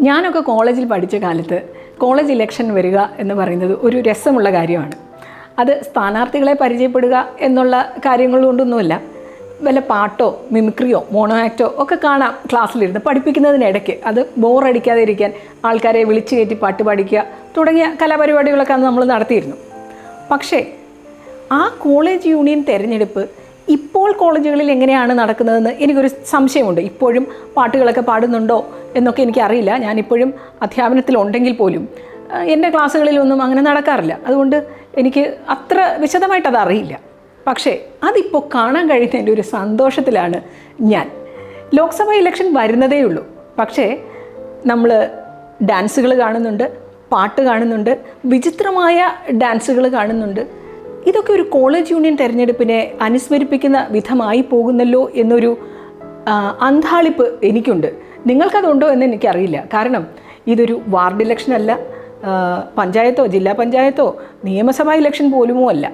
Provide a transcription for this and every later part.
ഞാനൊക്കെ കോളേജിൽ പഠിച്ച കാലത്ത് കോളേജ് ഇലക്ഷൻ വരിക എന്ന് പറയുന്നത് ഒരു രസമുള്ള കാര്യമാണ്. അത് സ്ഥാനാർത്ഥികളെ പരിചയപ്പെടുക എന്നുള്ള കാര്യങ്ങൾ കൊണ്ടൊന്നുമല്ല വല്ല പാട്ടോ മിമിക്രിയോ മോണോ ആക്റ്റോ ഒക്കെ കാണാം ക്ലാസ്സിലിരുന്ന് പഠിപ്പിക്കുന്നതിനിടയ്ക്ക്. അത് ബോറടിക്കാതെ ഇരിക്കാൻ ആൾക്കാരെ വിളിച്ചു കയറ്റി പാട്ട് പാടിക്കുക തുടങ്ങിയ കലാപരിപാടികളൊക്കെ അന്ന് നമ്മൾ നടത്തിയിരുന്നു. പക്ഷേ ആ കോളേജ് യൂണിയൻ തെരഞ്ഞെടുപ്പ് ഇപ്പോൾ കോളേജുകളിൽ എങ്ങനെയാണ് നടക്കുന്നതെന്ന് എനിക്കൊരു സംശയമുണ്ട്. ഇപ്പോഴും പാട്ടുകളൊക്കെ പാടുന്നുണ്ടോ എന്നൊക്കെ എനിക്കറിയില്ല. ഞാനിപ്പോഴും അധ്യാപനത്തിലുണ്ടെങ്കിൽ പോലും എന്റെ ക്ലാസ്സുകളിലൊന്നും അങ്ങനെ നടക്കാറില്ല. അതുകൊണ്ട് എനിക്ക് അത്ര വിശദമായിട്ട് അത് അറിയില്ല. പക്ഷേ അതിപ്പോൾ കാണാൻ കഴിയുന്നതിന്റെ ഒരു സന്തോഷത്തിലാണ് ഞാൻ. ലോക്സഭാ ഇലക്ഷൻ വരുന്നതേ ഉള്ളൂ. പക്ഷേ നമ്മൾ ഡാൻസുകൾ കാണുന്നുണ്ട് പാട്ട് കാണുന്നുണ്ട് വിചിത്രമായ ഡാൻസുകൾ കാണുന്നുണ്ട്. ഇതൊക്കെ ഒരു കോളേജ് യൂണിയൻ തെരഞ്ഞെടുപ്പിനെ അനുസ്മരിപ്പിക്കുന്ന വിധമായി പോകുന്നല്ലോ എന്നൊരു അന്താളിപ്പ് എനിക്കുണ്ട്. നിങ്ങൾക്കതുണ്ടോ എന്ന് എനിക്കറിയില്ല. കാരണം ഇതൊരു വാർഡ് ഇലക്ഷൻ അല്ല. പഞ്ചായത്തോ ജില്ലാ പഞ്ചായത്തോ നിയമസഭാ ഇലക്ഷൻ പോലുമോ അല്ല.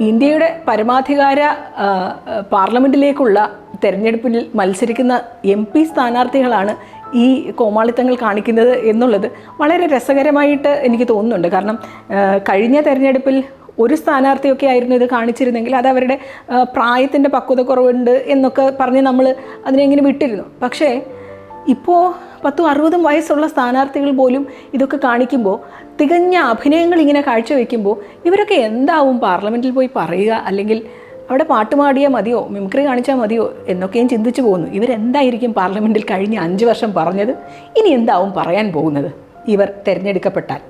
ഇന്ത്യയുടെ പരമാധികാര പാർലമെന്റിലേക്കുള്ള തെരഞ്ഞെടുപ്പിൽ മത്സരിക്കുന്ന എം പി സ്ഥാനാർത്ഥികളാണ് ഈ കോമാളിത്തങ്ങൾ കാണിക്കുന്നത് എന്നുള്ളത് വളരെ രസകരമായിട്ട് എനിക്ക് തോന്നുന്നുണ്ട്. കാരണം കഴിഞ്ഞ തെരഞ്ഞെടുപ്പിൽ ഒരു സ്ഥാനാർത്ഥിയൊക്കെ ആയിരുന്നു ഇത് കാണിച്ചിരുന്നെങ്കിൽ അത് അവരുടെ പ്രായത്തിന്റെ പക്വത കുറവുണ്ട് എന്നൊക്കെ പറഞ്ഞ് നമ്മൾ അതിനെ അതിനെങ്ങനെ വിട്ടിരുന്നു. പക്ഷേ ഇപ്പോൾ പത്തും അറുപതും വയസ്സുള്ള സ്ഥാനാർത്ഥികൾ പോലും ഇതൊക്കെ കാണിക്കുമ്പോൾ തികഞ്ഞ അഭിനയങ്ങൾ ഇങ്ങനെ കാഴ്ചവെക്കുമ്പോൾ ഇവരൊക്കെ എന്താവും? പാർലമെന്റിൽ പോയി പറയുക അല്ലെങ്കിൽ അവിടെ പാട്ടുപാടിയാൽ മതിയോ? മിമിക്രി കാണിച്ചാൽ മതിയോ? എന്നൊക്കെയും ചിന്തിച്ചു പോകുന്നു. ഇവരെന്തായിരിക്കും പാർലമെന്റിൽ കഴിഞ്ഞ അഞ്ച് വർഷം പറഞ്ഞത്? ഇനി എന്താവും പറയാൻ പോകുന്നത്? ഇവർ തിരഞ്ഞെടുക്കപ്പെട്ടാൽ.